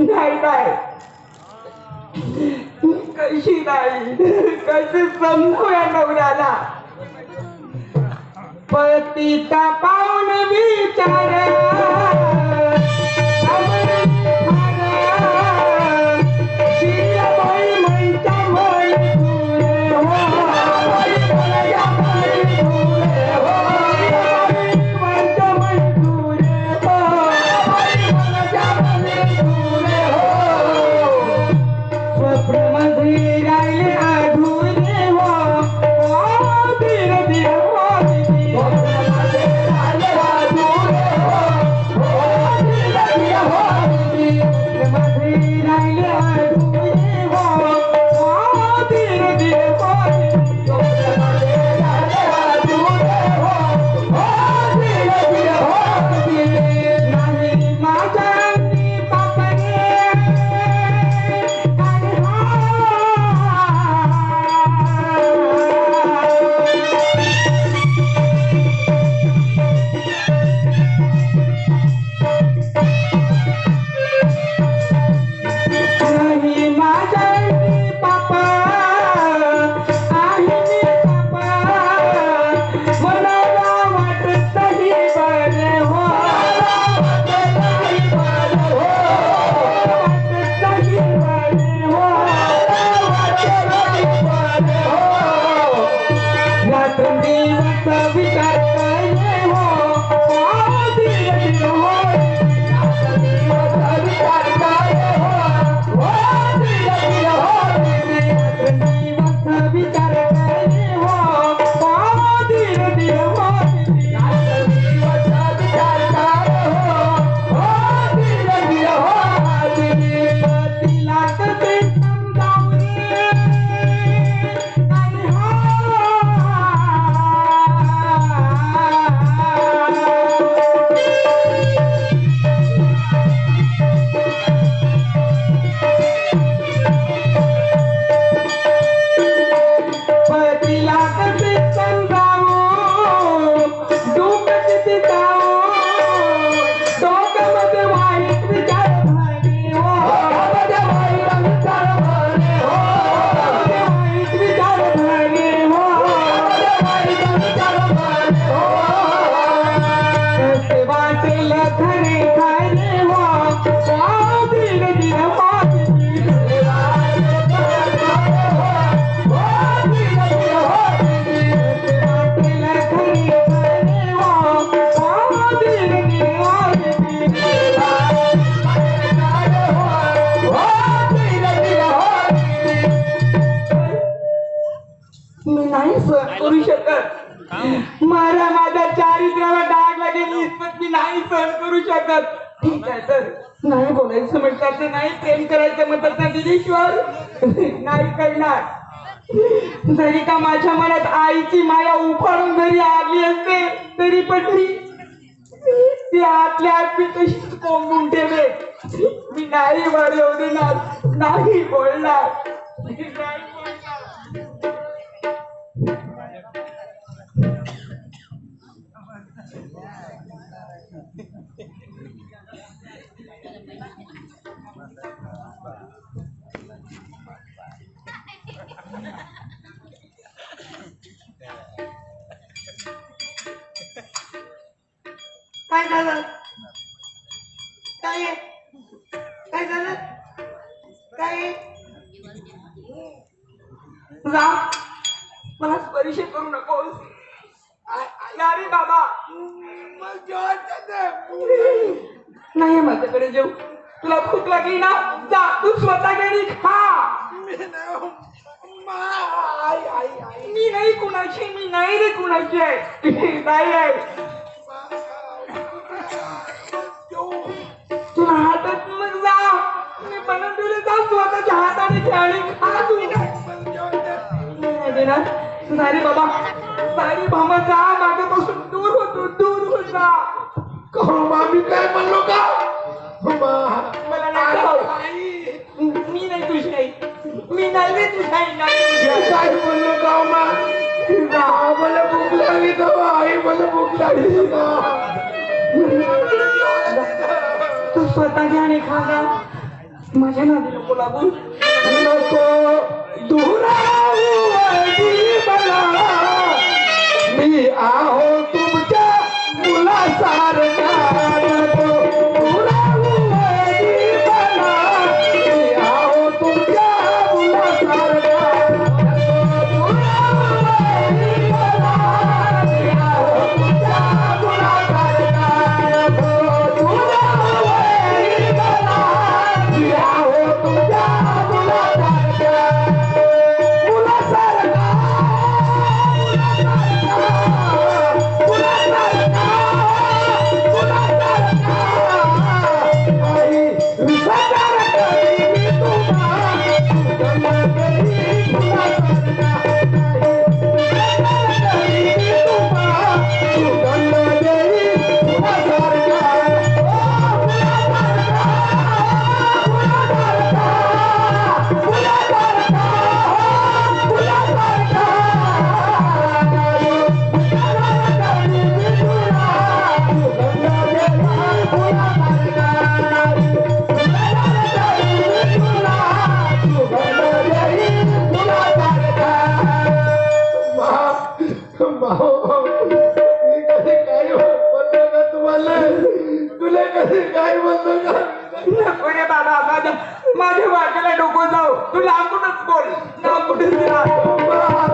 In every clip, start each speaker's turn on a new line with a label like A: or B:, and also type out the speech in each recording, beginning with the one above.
A: नाही नाही कशी नाही कसे समजू या नवऱ्याला पतीचा पाऊन विचार करू ठीक आहे सर नाही बोलायचं म्हणतात तर नाही प्रेम करायचं म्हणतात ना दिलीश्वर. नाही करणार जरी का माझ्या मनात आईची माया उफाळून जरी आली असते तरी पण मी ती आतल्या आत मी तशीच कोंबून ठेवे मी नाही वर नाही बोलणार. नाही बोलणार. झालं? काय? काय झालं? काय? जा मला स्पर्श करू नकोस. अरे बाबा. नाही माझ्याकडे जेव. तुला भूक लागली ना? जा तू स्वतः घरी खा. मी नाही कुणाची मी नाही रे कुणाची आहे. नाही आहे. स्वतःच्या हाताने घे आणि खा तू नाही सारी बाबा सारी भामा जा माझ्यापासून दूर होतो दूर हो जा.
B: मी काय म्हणलो का?
A: मला नाही खाऊ. मी नाही तुझी आई. मी नाही रे तुझी आई नाही तुझी आई.
B: काय म्हणलो का मा मला भूक लागली तर आई मला भूक लागली
A: तू स्वतः घ्या आणि खा
C: माझ्या नादी नको लागून
A: नको. दुरा मी आहो तुमच्या
C: मुलासार नाकाला डोकं जाऊ. तू लांबूनच बोल. लांबूनच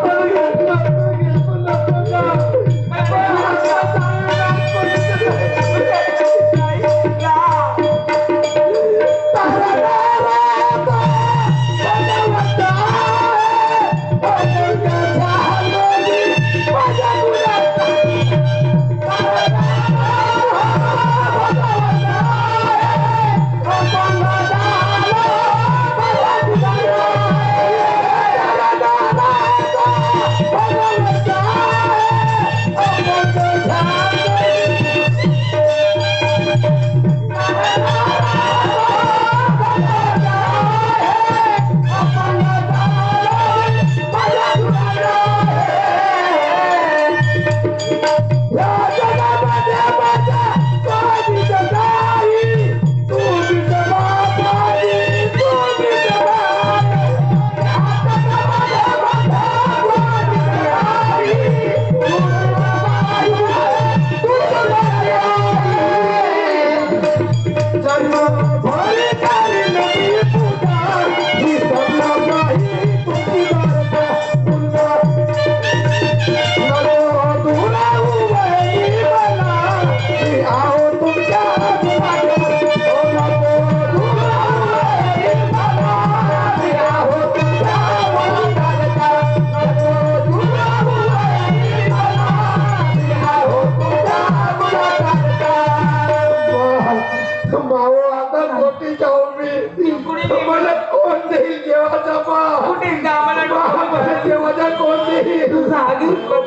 A: Thank you.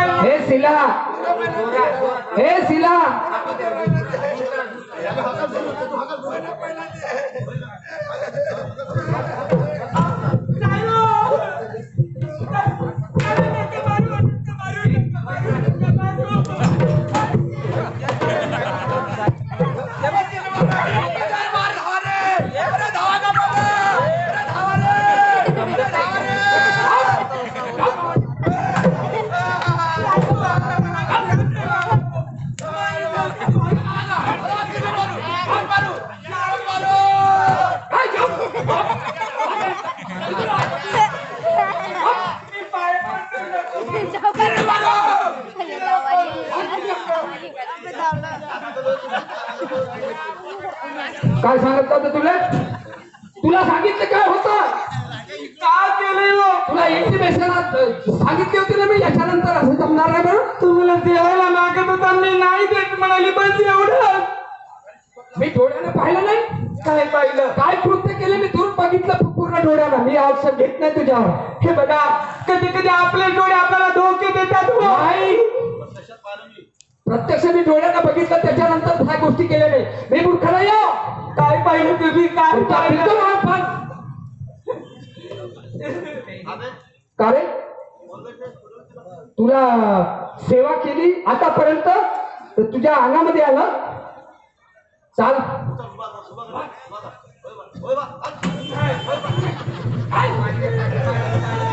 C: हे शिला हे शिला काय सांगितलं होतं तुला? तुला सांगितलं काय होतं?
A: का केलंय हो?
C: तुला इंटिमेशन सांगितली होती ना मी? याच्यानंतर असं जमणार नाही म्हणून?
A: तुम्हाला देवाला मागत होता मी नाही देत म्हणाली बस एवढं.
C: मी डोळ्याने पाहिलं नाही.
A: काय पाहिलं?
C: काय कृत्य केले मी? दूर बघितलं डोळ्याला. मी औषध घेत नाही तुझ्यावर.
A: हे बघा कधी कधी आपले डोळे आपल्याला धोके देतात हो.
C: प्रत्यक्ष मी डोळ्यानं बघितलं त्याच्यानंतर ह्या गोष्टी केल्या नाही मी मूर्ख नाही हो.
A: काय पाहिलं तुम्ही? काय पाहिलं.
C: का रे? तुला सेवा केली आतापर्यंत? तुझ्या अंगामध्ये आलं? चाल. 回来吧，哎，回来吧，哎。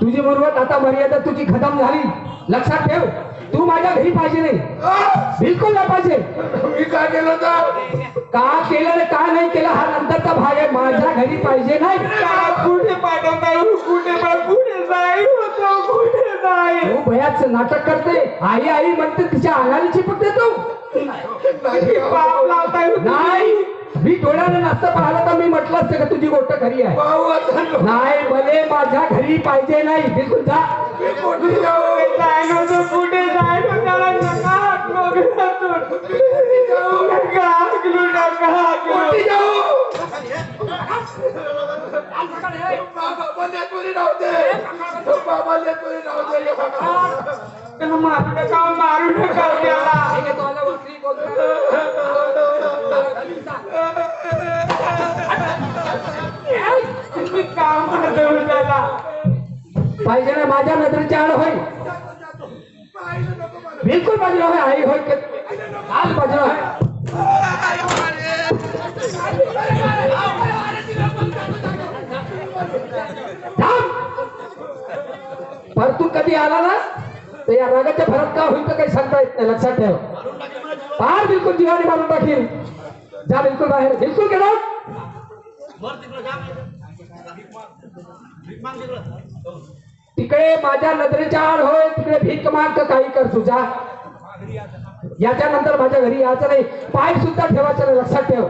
C: तुझी बरोबर आता मर्यादा तुझी खतम झाली. लक्षात ठेव. तू माझ्या घरी पाहिजे नाही. बिलकुल नाही पाहिजे.
B: मी काय केलं तर
C: का केलं का नाही केलं हा नंतरचा भाग आहे. माझ्या घरी पाहिजे नाही.
A: कुठे पाठवता कुठे कुठे कुठे
C: तू भयाच नाटक करते. आई आई म्हणते तिच्या अंगाने चिपकते तू.
B: नाही.
A: पाप लावता येऊ
C: नाही. मी डोळ्याने नसतं पाहिलं तर मी म्हटलं असतं का तुझी गोष्ट खरी आहे.
B: आता
C: नाही भले माझ्या घरी पाहिजे नाही बिलकुल जा.
B: मी कुठे जाऊ?
A: जाईल होतो कुठे जाईल त्याला नका हाकलू नका हाकलू नका हाकलू.
B: कुठे जाऊ? बाबा लेतुरी नव्हते. बाबा लेतुरी नव्हते.
A: त्याला मारू नका मारू नका त्याला
C: पाहिजे ना माझ्या नजरेच्या आड होईल बिलकुल बाजूला होय आई होय आज बाजूला होय. थांब. परतू कधी आला ना तर या रागाच्या भरात का होईल तर काही सांगता येत नाही लक्षात ठेव. फार बिलकुल जीवाने मारून टाकील जा बिलकुल बाहेर. बिलकुल गेलो. तिकडं. माझ्या नजरेच्या आड होय तिकडे भीक माग काही कर तुझा याच्यानंतर माझ्या घरी यायचं नाही. पाय सुद्धा ठेवायचं नाही लक्षात ठेव.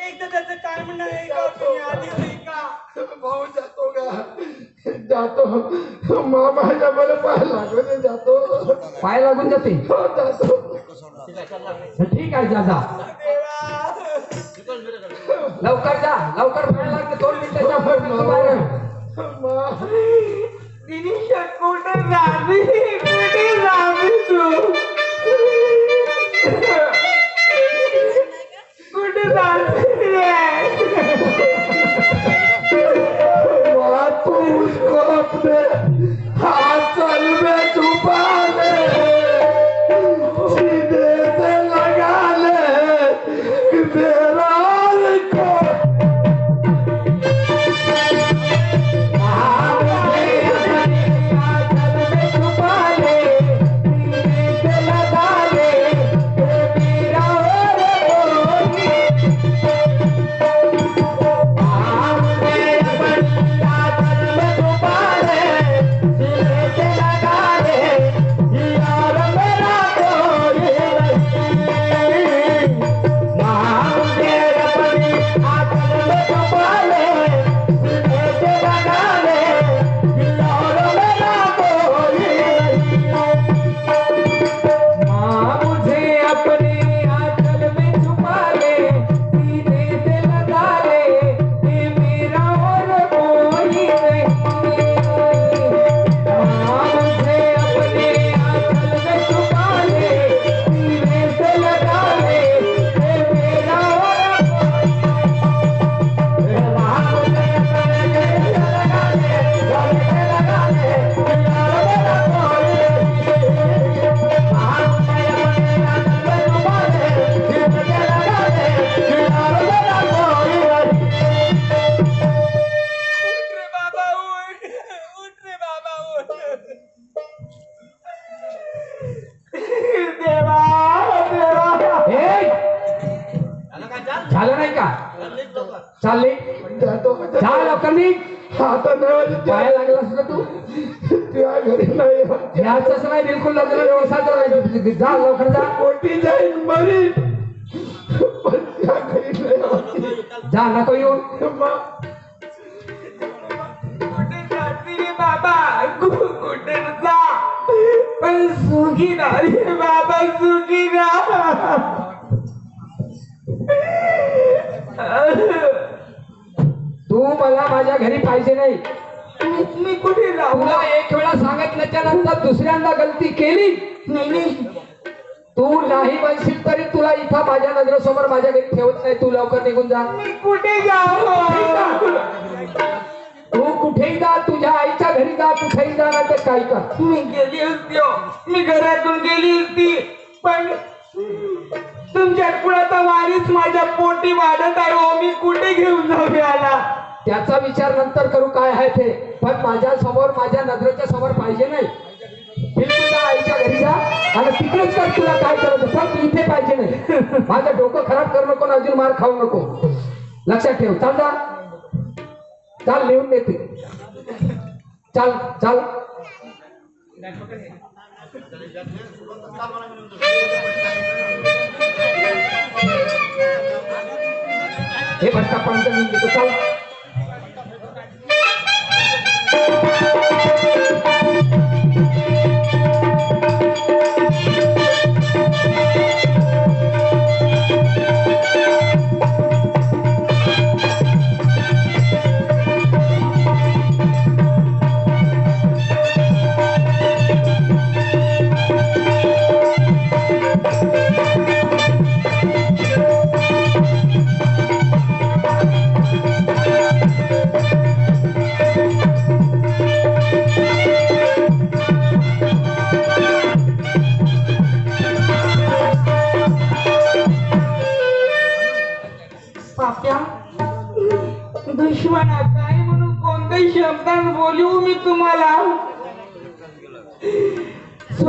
A: एकदा त्याचं काय म्हणणार
B: भाऊ जातो का? जातो. मामाच्या मला पाय लागले जातो.
C: पाय लागून जाते.
B: हो, जातो.
C: ठीक आहे जा लवकर जा लवकर पाय लागते दोन मिनिटाच्या पुढे तू बाहेर. ये.
B: मा
A: दिनीश कुठे जावी कुठे जावी तू. कुठे जावी
C: याच नाही बिलकुल लग्न व्यवसायाचं नाही जा लवकर जा.
B: कोटी जाईल मरी.
C: जा नको येऊन
A: बाबा कु- कुठे जा पण सुखी ना. रे बाबा सुखी ना.
C: तू मला माझ्या घरी पाहिजे नाही.
A: मी मी कुठे जाऊ
C: तुला एक वेळा सांगितल्याच्या नंतर दुसऱ्यांदा गलती केली?
A: नाही नाही.
C: तू नाही म्हणशील तरी तुला इथं माझ्या नजरेसमोर माझ्या घरी ठेवत नाही. तू लवकर निघून जा.
A: मी कुठे जाऊ
C: तू कुठेही जा तुझ्या आईच्या घरी जा कुठेही जा नाही तर काही कर?
A: मी गेली असती हो. मी घरातून गेली असती पण तुमच्या कुणाचा वारीस माझ्या पोटी वाढत आहे हो. मी कुठे घेऊन जाऊ याला?
C: त्याचा विचार नंतर करू काय आहे ते. पण माझ्यासमोर माझ्या नजरेच्या समोर पाहिजे नाही. आईच्या घरी जा. आणि तिकडेच कर तुला काय करत पण तू इथे पाहिजे नाही. माझं डोकं खराब करू नको अजून मार खाऊ नको. लक्षात ठेव. चाल जा. चाल लिहून देते. चाल चाल. हे भटका पण मी देतो. चाल.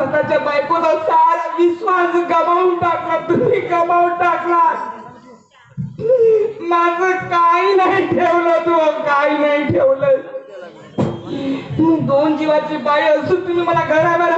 A: स्वतःच्या बायकोचा सारा विश्वास गमावून टाकला तुम्ही गमावून टाकला. माझं काही नाही ठेवलं तू काही नाही ठेवलं. दोन जीवाची बाई असून तुम्ही मला घरावर